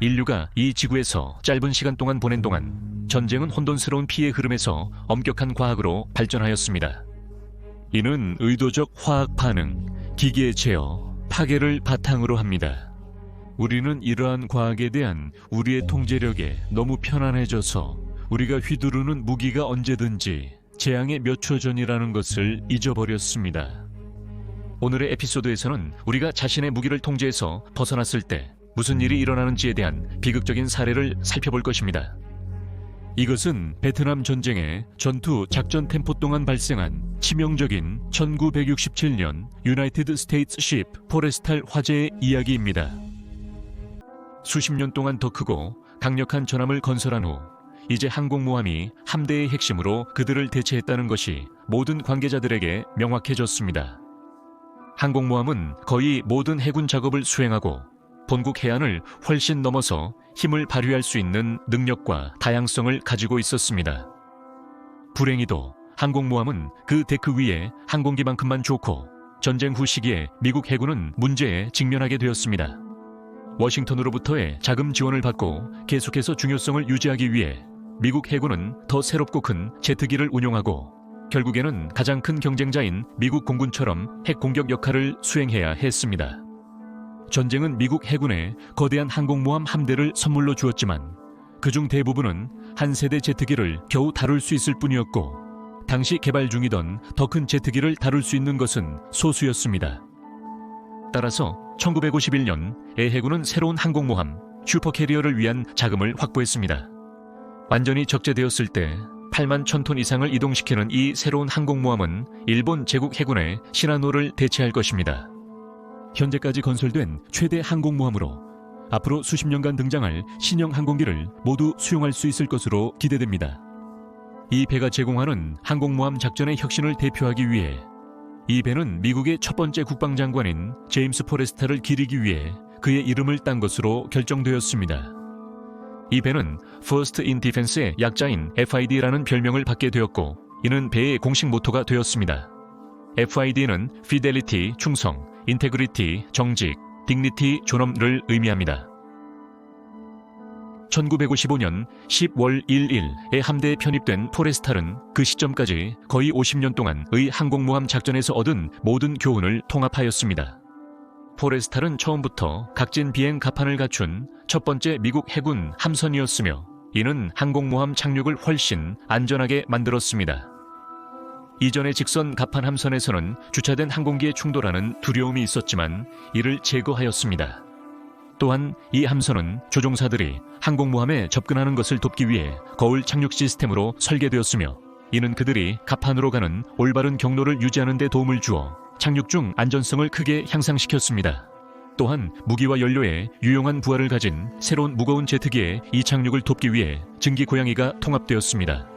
인류가 이 지구에서 짧은 시간 동안 보낸 동안 전쟁은 혼돈스러운 피해 흐름에서 엄격한 과학으로 발전하였습니다. 이는 의도적 화학 반응, 기계의 제어, 파괴를 바탕으로 합니다. 우리는 이러한 과학에 대한 우리의 통제력에 너무 편안해져서 우리가 휘두르는 무기가 언제든지 재앙의 몇 초 전이라는 것을 잊어버렸습니다. 오늘의 에피소드에서는 우리가 자신의 무기를 통제해서 벗어났을 때 무슨 일이 일어나는지에 대한 비극적인 사례를 살펴볼 것입니다. 이것은 베트남 전쟁의 전투 작전 템포 동안 발생한 치명적인 1967년 유나이티드 스테이츠 십 포레스탈 화재의 이야기입니다. 수십 년 동안 더 크고 강력한 전함을 건설한 후 이제 항공모함이 함대의 핵심으로 그들을 대체했다는 것이 모든 관계자들에게 명확해졌습니다. 항공모함은 거의 모든 해군 작업을 수행하고 본국 해안을 훨씬 넘어서 힘을 발휘할 수 있는 능력과 다양성을 가지고 있었습니다. 불행히도 항공모함은 그 데크 위에 항공기만큼만 좋고 전쟁 후 시기에 미국 해군은 문제에 직면하게 되었습니다. 워싱턴으로부터의 자금 지원을 받고 계속해서 중요성을 유지하기 위해 미국 해군은 더 새롭고 큰 제트기를 운용하고 결국에는 가장 큰 경쟁자인 미국 공군처럼 핵 공격 역할을 수행해야 했습니다. 전쟁은 미국 해군에 거대한 항공모함 함대를 선물로 주었지만 그중 대부분은 한 세대 제트기를 겨우 다룰 수 있을 뿐이었고 당시 개발 중이던 더 큰 제트기를 다룰 수 있는 것은 소수였습니다. 따라서 1951년 의 해군은 새로운 항공모함 슈퍼캐리어를 위한 자금을 확보했습니다. 완전히 적재되었을 때 8만 1000톤 이상을 이동시키는 이 새로운 항공모함은 일본 제국 해군의 시나노를 대체할 것입니다. 현재까지 건설된 최대 항공모함으로 앞으로 수십 년간 등장할 신형 항공기를 모두 수용할 수 있을 것으로 기대됩니다. 이 배가 제공하는 항공모함 작전의 혁신을 대표하기 위해 이 배는 미국의 첫 번째 국방장관인 제임스 포레스타를 기리기 위해 그의 이름을 딴 것으로 결정되었습니다. 이 배는 First in Defense의 약자인 FID라는 별명을 받게 되었고 이는 배의 공식 모토가 되었습니다. FID는 Fidelity, 충성, Integrity, 정직, Dignity, 존엄을 의미합니다. 1955년 10월 1일에 함대에 편입된 포레스탈은 그 시점까지 거의 50년 동안의 항공모함 작전에서 얻은 모든 교훈을 통합하였습니다. 포레스탈은 처음부터 각진 비행 가판을 갖춘 첫 번째 미국 해군 함선이었으며 이는 항공모함 착륙을 훨씬 안전하게 만들었습니다. 이전의 직선 가판 함선에서는 주차된 항공기에 충돌하는 두려움이 있었지만 이를 제거하였습니다. 또한 이 함선은 조종사들이 항공모함에 접근하는 것을 돕기 위해 거울 착륙 시스템으로 설계되었으며 이는 그들이 가판으로 가는 올바른 경로를 유지하는 데 도움을 주어 착륙 중 안전성을 크게 향상시켰습니다. 또한 무기와 연료에 유용한 부하를 가진 새로운 무거운 제트기에 이 착륙을 돕기 위해 증기 고양이가 통합되었습니다.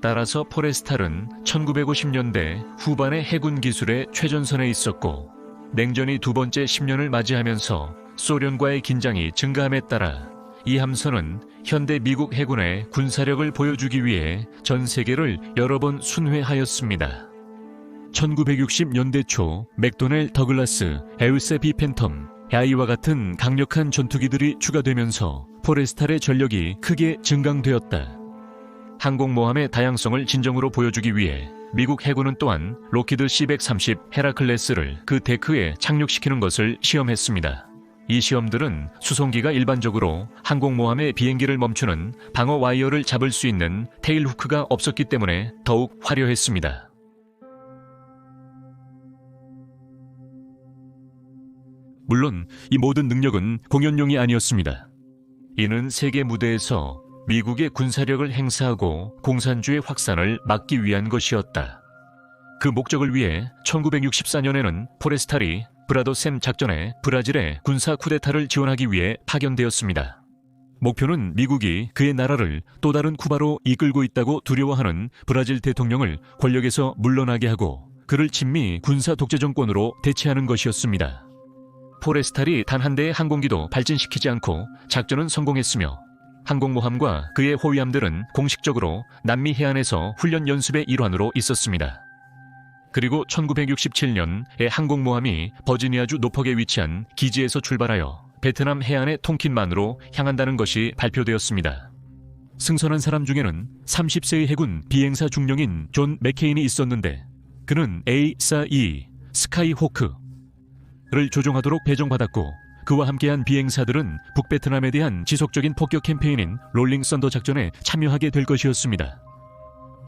따라서 포레스탈은 1950년대 후반의 해군 기술의 최전선에 있었고 냉전이 두 번째 10년을 맞이하면서 소련과의 긴장이 증가함에 따라 이 함선은 현대 미국 해군의 군사력을 보여주기 위해 전 세계를 여러 번 순회하였습니다. 1960년대 초 맥도넬 더글라스, 에우세 비 팬텀, 야이와 같은 강력한 전투기들이 추가되면서 포레스탈의 전력이 크게 증강되었다. 항공모함의 다양성을 진정으로 보여주기 위해 미국 해군은 또한 로키드 C-130 헤라클레스를 그 데크에 착륙시키는 것을 시험했습니다. 이 시험들은 수송기가 일반적으로 항공모함의 비행기를 멈추는 방어 와이어를 잡을 수 있는 테일 후크가 없었기 때문에 더욱 화려했습니다. 물론 이 모든 능력은 공연용이 아니었습니다. 이는 세계 무대에서 미국의 군사력을 행사하고 공산주의 확산을 막기 위한 것이었다. 그 목적을 위해 1964년에는 포레스탈이 브라더셈 작전에 브라질의 군사 쿠데타를 지원하기 위해 파견되었습니다. 목표는 미국이 그의 나라를 또 다른 쿠바로 이끌고 있다고 두려워하는 브라질 대통령을 권력에서 물러나게 하고 그를 친미 군사 독재 정권으로 대체하는 것이었습니다. 포레스탈이 단 한 대의 항공기도 발진시키지 않고 작전은 성공했으며 항공모함과 그의 호위함들은 공식적으로 남미 해안에서 훈련 연습의 일환으로 있었습니다. 그리고 1967년에 항공모함이 버지니아주 노퍽에 위치한 기지에서 출발하여 베트남 해안의 통킨만으로 향한다는 것이 발표되었습니다. 승선한 사람 중에는 30세의 해군 비행사 중령인 존 맥케인이 있었는데 그는 A-4E 스카이호크를 조종하도록 배정받았고 그와 함께한 비행사들은 북베트남에 대한 지속적인 폭격 캠페인인 롤링 썬더 작전에 참여하게 될 것이었습니다.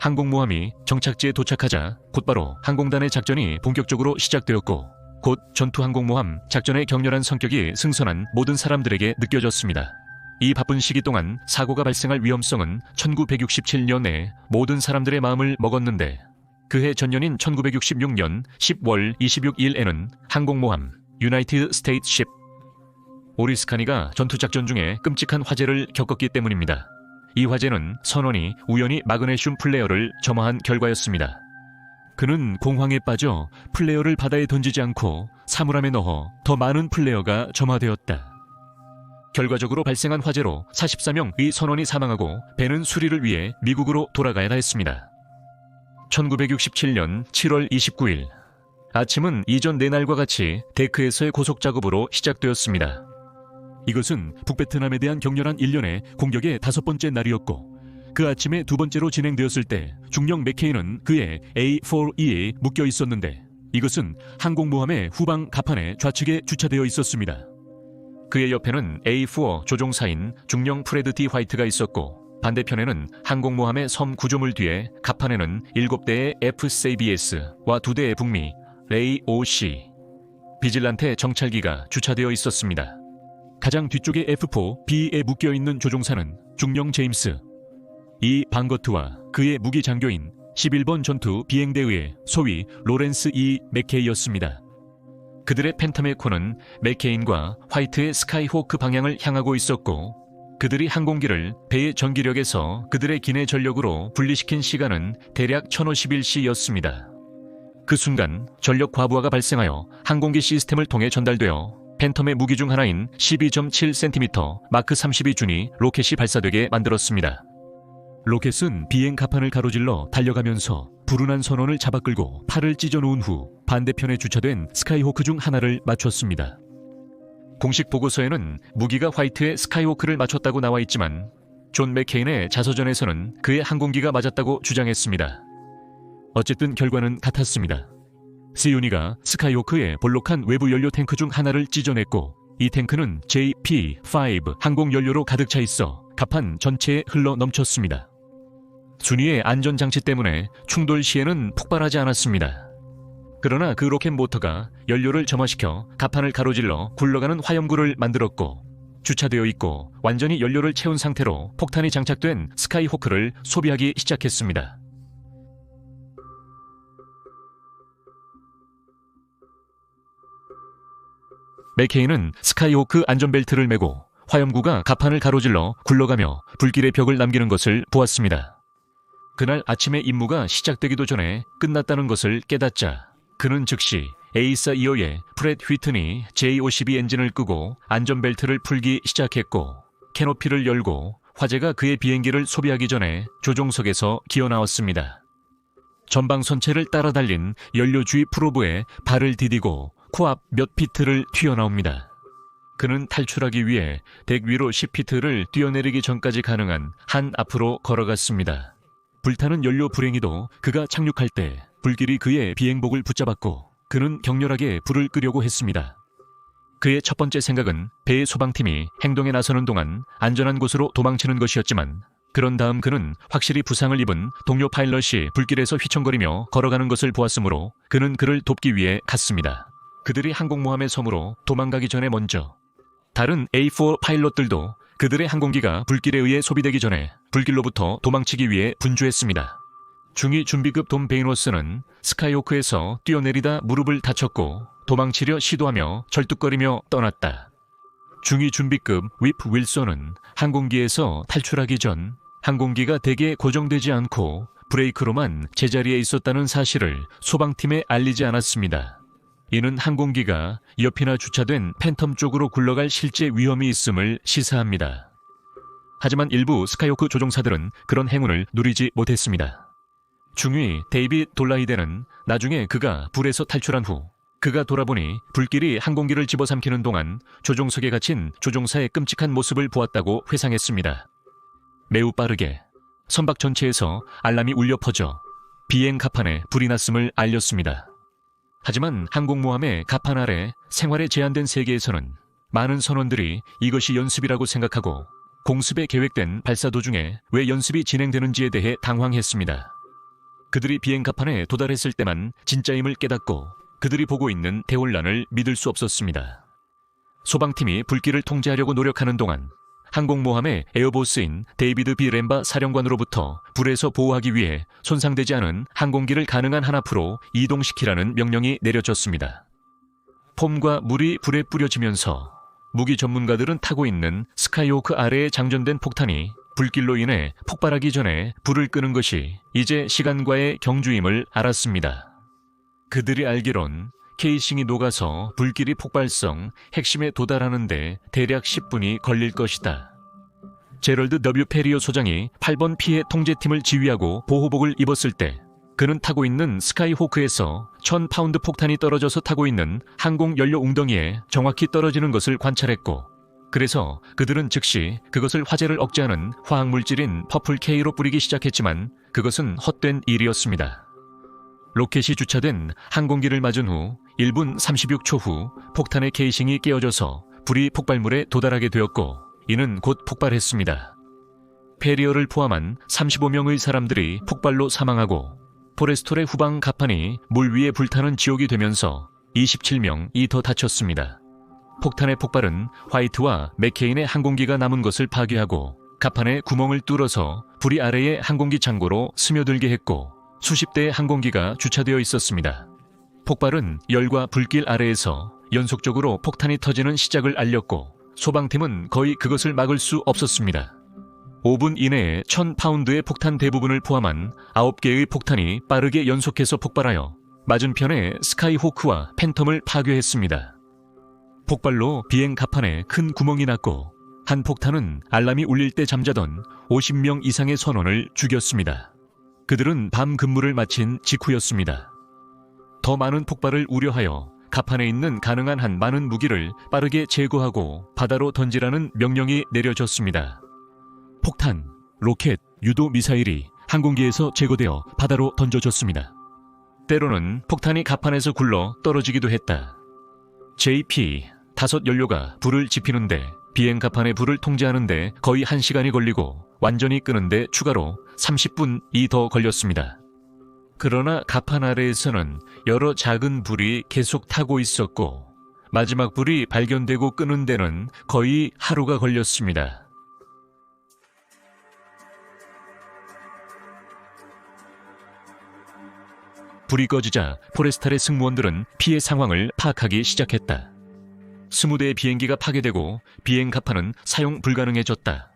항공모함이 정착지에 도착하자 곧바로 항공단의 작전이 본격적으로 시작되었고 곧 전투 항공모함 작전의 격렬한 성격이 승선한 모든 사람들에게 느껴졌습니다. 이 바쁜 시기 동안 사고가 발생할 위험성은 1967년에 모든 사람들의 마음을 먹었는데 그해 전년인 1966년 10월 26일에는 항공모함 유나이티드 스테이트 십 오리스카니가 전투작전 중에 끔찍한 화재를 겪었기 때문입니다. 이 화재는 선원이 우연히 마그네슘 플레이어를 점화한 결과였습니다. 그는 공황에 빠져 플레이어를 바다에 던지지 않고 사물함에 넣어 더 많은 플레이어가 점화되었다. 결과적으로 발생한 화재로 44명의 선원이 사망하고 배는 수리를 위해 미국으로 돌아가야 했습니다. 1967년 7월 29일 아침은 이전 네 날과 같이 데크에서의 고속 작업으로 시작되었습니다. 이것은 북베트남에 대한 격렬한 일련의 공격의 다섯 번째 날이었고 그 아침에 두 번째로 진행되었을 때 중령 맥케이는 그의 A4E에 묶여 있었는데 이것은 항공모함의 후방 가판에 좌측에 주차되어 있었습니다. 그의 옆에는 A4 조종사인 중령 프레드 D 화이트가 있었고 반대편에는 항공모함의 섬 구조물 뒤에 가판에는 7대의 F-CBS와 2대의 북미 AOC 비질란테 정찰기가 주차되어 있었습니다. 가장 뒤쪽에 F4B에 묶여 있는 조종사는 중령 제임스, 이 방거트와 그의 무기 장교인 11번 전투 비행대의 소위 로렌스 E 맥케이였습니다. 그들의 팬텀의 코는 맥케인과 화이트의 스카이호크 방향을 향하고 있었고 그들이 항공기를 배의 전기력에서 그들의 기내 전력으로 분리시킨 시간은 대략 1051시였습니다. 그 순간 전력 과부하가 발생하여 항공기 시스템을 통해 전달되어 팬텀의 무기 중 하나인 12.7cm 마크 32 준이 로켓이 발사되게 만들었습니다. 로켓은 비행 가판을 가로질러 달려가면서 불운한 선원을 잡아 끌고 팔을 찢어 놓은 후 반대편에 주차된 스카이호크 중 하나를 맞췄습니다. 공식 보고서에는 무기가 화이트의 스카이호크를 맞췄다고 나와 있지만 존 맥케인의 자서전에서는 그의 항공기가 맞았다고 주장했습니다. 어쨌든 결과는 같았습니다. 시윤이가 스카이호크의 볼록한 외부 연료 탱크 중 하나를 찢어냈고 이 탱크는 JP-5 항공 연료로 가득 차 있어 갑판 전체에 흘러 넘쳤습니다. 순위의 안전장치 때문에 충돌 시에는 폭발하지 않았습니다. 그러나 그 로켓 모터가 연료를 점화시켜 갑판을 가로질러 굴러가는 화염구를 만들었고 주차되어 있고 완전히 연료를 채운 상태로 폭탄이 장착된 스카이호크를 소비하기 시작했습니다. 맥케인은 스카이호크 안전벨트를 메고 화염구가 갑판을 가로질러 굴러가며 불길의 벽을 남기는 것을 보았습니다. 그날 아침에 임무가 시작되기도 전에 끝났다는 것을 깨닫자 그는 즉시 에이사 2호의 프렛 휘튼이 J-52 엔진을 끄고 안전벨트를 풀기 시작했고 캐노피를 열고 화재가 그의 비행기를 소비하기 전에 조종석에서 기어 나왔습니다. 전방 선체를 따라 달린 연료주의 프로브에 발을 디디고 코앞 몇 피트를 튀어나옵니다. 그는 탈출하기 위해 덱 위로 10피트를 뛰어내리기 전까지 가능한 한 앞으로 걸어갔습니다. 불타는 연료 불행히도 그가 착륙할 때 불길이 그의 비행복을 붙잡았고 그는 격렬하게 불을 끄려고 했습니다. 그의 첫 번째 생각은 배의 소방팀이 행동에 나서는 동안 안전한 곳으로 도망치는 것이었지만 그런 다음 그는 확실히 부상을 입은 동료 파일럿이 불길에서 휘청거리며 걸어가는 것을 보았으므로 그는 그를 돕기 위해 갔습니다. 그들이 항공모함의 섬으로 도망가기 전에 먼저 다른 A4 파일럿들도 그들의 항공기가 불길에 의해 소비되기 전에 불길로부터 도망치기 위해 분주했습니다. 중위 준비급 돔 베이노스는 스카이호크에서 뛰어내리다 무릎을 다쳤고 도망치려 시도하며 절뚝거리며 떠났다. 중위 준비급 윕 윌손은 항공기에서 탈출하기 전 항공기가 대개 고정되지 않고 브레이크로만 제자리에 있었다는 사실을 소방팀에 알리지 않았습니다. 이는 항공기가 옆이나 주차된 팬텀 쪽으로 굴러갈 실제 위험이 있음을 시사합니다. 하지만 일부 스카이호크 조종사들은 그런 행운을 누리지 못했습니다. 중위 데이빗 돌라이데는 나중에 그가 불에서 탈출한 후 그가 돌아보니 불길이 항공기를 집어삼키는 동안 조종석에 갇힌 조종사의 끔찍한 모습을 보았다고 회상했습니다. 매우 빠르게 선박 전체에서 알람이 울려 퍼져 비행 갑판에 불이 났음을 알렸습니다. 하지만 항공모함의 갑판 아래 생활에 제한된 세계에서는 많은 선원들이 이것이 연습이라고 생각하고 공습에 계획된 발사 도중에 왜 연습이 진행되는지에 대해 당황했습니다. 그들이 비행 갑판에 도달했을 때만 진짜임을 깨닫고 그들이 보고 있는 대혼란을 믿을 수 없었습니다. 소방팀이 불길을 통제하려고 노력하는 동안 항공모함의 에어보스인 데이비드 비 렘바 사령관으로부터 불에서 보호하기 위해 손상되지 않은 항공기를 가능한 한 앞으로 이동시키라는 명령이 내려졌습니다. 폼과 물이 불에 뿌려지면서 무기 전문가들은 타고 있는 스카이호크 아래에 장전된 폭탄이 불길로 인해 폭발하기 전에 불을 끄는 것이 이제 시간과의 경주임을 알았습니다. 그들이 알기론 케이싱이 녹아서 불길이 폭발성 핵심에 도달하는데 대략 10분이 걸릴 것이다. 제럴드 W. 페리오 소장이 8번 피해 통제팀을 지휘하고 보호복을 입었을 때 그는 타고 있는 스카이호크에서 1000파운드 폭탄이 떨어져서 타고 있는 항공 연료 웅덩이에 정확히 떨어지는 것을 관찰했고 그래서 그들은 즉시 그것을 화재를 억제하는 화학물질인 퍼플 K로 뿌리기 시작했지만 그것은 헛된 일이었습니다. 로켓이 주차된 항공기를 맞은 후 1분 36초 후 폭탄의 케이싱이 깨어져서 불이 폭발물에 도달하게 되었고 이는 곧 폭발했습니다. 페리어를 포함한 35명의 사람들이 폭발로 사망하고 포레스톨의 후방 갑판이 물 위에 불타는 지옥이 되면서 27명이 더 다쳤습니다. 폭탄의 폭발은 화이트와 맥케인의 항공기가 남은 것을 파괴하고 갑판에 구멍을 뚫어서 불이 아래의 항공기 창고로 스며들게 했고 수십 대의 항공기가 주차되어 있었습니다. 폭발은 열과 불길 아래에서 연속적으로 폭탄이 터지는 시작을 알렸고 소방팀은 거의 그것을 막을 수 없었습니다. 5분 이내에 1000파운드의 폭탄 대부분을 포함한 9개의 폭탄이 빠르게 연속해서 폭발하여 맞은편의 스카이호크와 팬텀을 파괴했습니다. 폭발로 비행 갑판에 큰 구멍이 났고 한 폭탄은 알람이 울릴 때 잠자던 50명 이상의 선원을 죽였습니다. 그들은 밤 근무를 마친 직후였습니다. 더 많은 폭발을 우려하여 갑판에 있는 가능한 한 많은 무기를 빠르게 제거하고 바다로 던지라는 명령이 내려졌습니다. 폭탄, 로켓, 유도 미사일이 항공기에서 제거되어 바다로 던져졌습니다. 때로는 폭탄이 갑판에서 굴러 떨어지기도 했다. JP 다섯 연료가 불을 지피는데 비행 갑판의 불을 통제하는데 거의 1시간이 걸리고 완전히 끄는데 추가로 30분이 더 걸렸습니다. 그러나 갑판 아래에서는 여러 작은 불이 계속 타고 있었고 마지막 불이 발견되고 끄는 데는 거의 하루가 걸렸습니다. 불이 꺼지자 포레스탈의 승무원들은 피해 상황을 파악하기 시작했다. 20대의 비행기가 파괴되고 비행 갑판은 사용 불가능해졌다.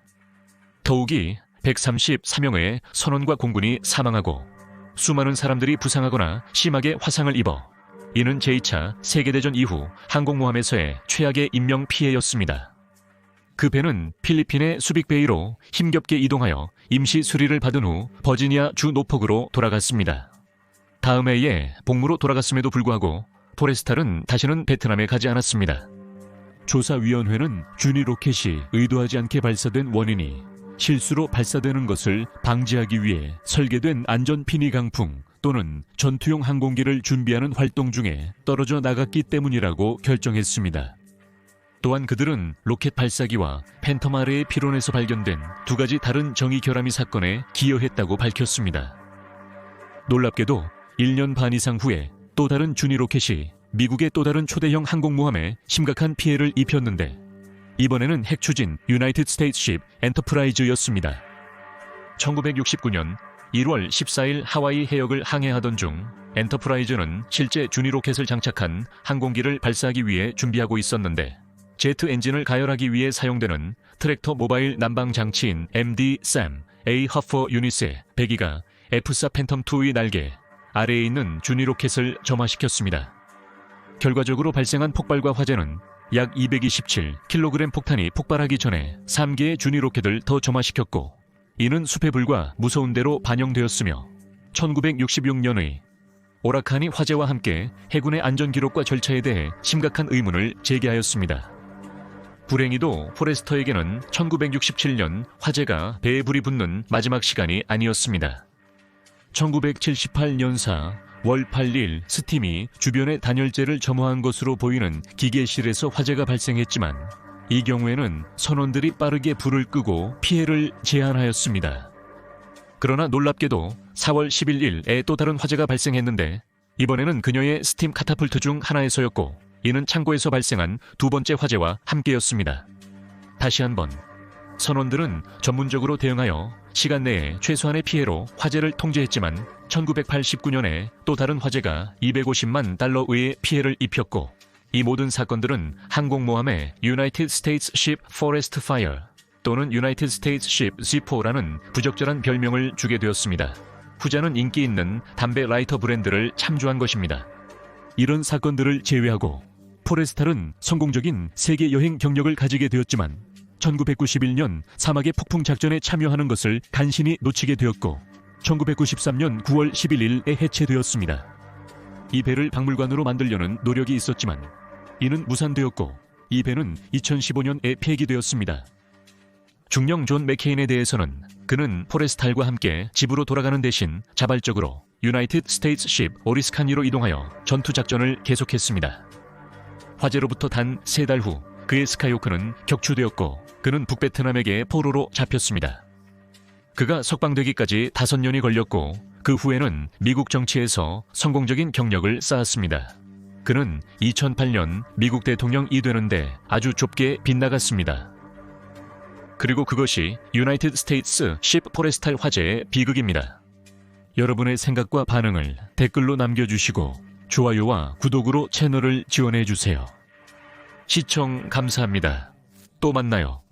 더욱이 133명의 선원과 공군이 사망하고 수많은 사람들이 부상하거나 심하게 화상을 입어 이는 제2차 세계대전 이후 항공모함에서의 최악의 인명 피해였습니다. 그 배는 필리핀의 수빅베이로 힘겹게 이동하여 임시 수리를 받은 후 버지니아 주 노폭으로 돌아갔습니다. 다음 해에 복무로 돌아갔음에도 불구하고 포레스탈은 다시는 베트남에 가지 않았습니다. 조사위원회는 주니 로켓이 의도하지 않게 발사된 원인이 실수로 발사되는 것을 방지하기 위해 설계된 안전 피니 강풍 또는 전투용 항공기를 준비하는 활동 중에 떨어져 나갔기 때문이라고 결정했습니다. 또한 그들은 로켓 발사기와 팬텀 아래의 피론에서 발견된 두 가지 다른 정의 결함이 사건에 기여했다고 밝혔습니다. 놀랍게도 1년 반 이상 후에 또 다른 주니 로켓이 미국의 또 다른 초대형 항공모함에 심각한 피해를 입혔는데 이번에는 핵추진 유나이티드 스테이트십 엔터프라이즈였습니다. 1969년 1월 14일 하와이 해역을 항해하던 중 엔터프라이즈는 실제 주니 로켓을 장착한 항공기를 발사하기 위해 준비하고 있었는데 제트 엔진을 가열하기 위해 사용되는 트랙터 모바일 난방 장치인 MD-SAM A 허퍼 유닛의 배기가 F4 팬텀 2의 날개 아래에 있는 주니 로켓을 점화시켰습니다. 결과적으로 발생한 폭발과 화재는 약 227kg 폭탄이 폭발하기 전에 3개의 주니 로켓을 더 점화시켰고 이는 숲의 불과 무서운 대로 반영되었으며 1966년의 오라칸이 화재와 함께 해군의 안전 기록과 절차에 대해 심각한 의문을 제기하였습니다. 불행히도 포레스터에게는 1967년 화재가 배에 불이 붙는 마지막 시간이 아니었습니다. 1978년사 월 8일 스팀이 주변의 단열재를 점화한 것으로 보이는 기계실에서 화재가 발생했지만 이 경우에는 선원들이 빠르게 불을 끄고 피해를 제한하였습니다. 그러나 놀랍게도 4월 11일에 또 다른 화재가 발생했는데 이번에는 그녀의 스팀 카타풀트 중 하나에서였고 이는 창고에서 발생한 두 번째 화재와 함께였습니다. 다시 한번 선원들은 전문적으로 대응하여 시간 내에 최소한의 피해로 화재를 통제했지만 1989년에 또 다른 화재가 250만 달러의 피해를 입혔고 이 모든 사건들은 항공모함의 United States Ship Forest Fire 또는 United States Ship Z4라는 부적절한 별명을 주게 되었습니다. 후자는 인기 있는 담배 라이터 브랜드를 참조한 것입니다. 이런 사건들을 제외하고 포레스탈은 성공적인 세계 여행 경력을 가지게 되었지만 1991년 사막의 폭풍 작전에 참여하는 것을 간신히 놓치게 되었고 1993년 9월 11일에 해체되었습니다. 이 배를 박물관으로 만들려는 노력이 있었지만 이는 무산되었고 이 배는 2015년에 폐기되었습니다. 중령 존 맥케인에 대해서는 그는 포레스탈과 함께 집으로 돌아가는 대신 자발적으로 유나이티드 스테이츠 십 오리스카니로 이동하여 전투 작전을 계속했습니다. 화재로부터 단 세 달 후 그의 스카이호크는 격추되었고 그는 북베트남에게 포로로 잡혔습니다. 그가 석방되기까지 다섯 년이 걸렸고 그 후에는 미국 정치에서 성공적인 경력을 쌓았습니다. 그는 2008년 미국 대통령이 되는데 아주 좁게 빗나갔습니다. 그리고 그것이 유나이티드 스테이츠 10 포레스탈 화재의 비극입니다. 여러분의 생각과 반응을 댓글로 남겨주시고 좋아요와 구독으로 채널을 지원해 주세요. 시청 감사합니다. 또 만나요.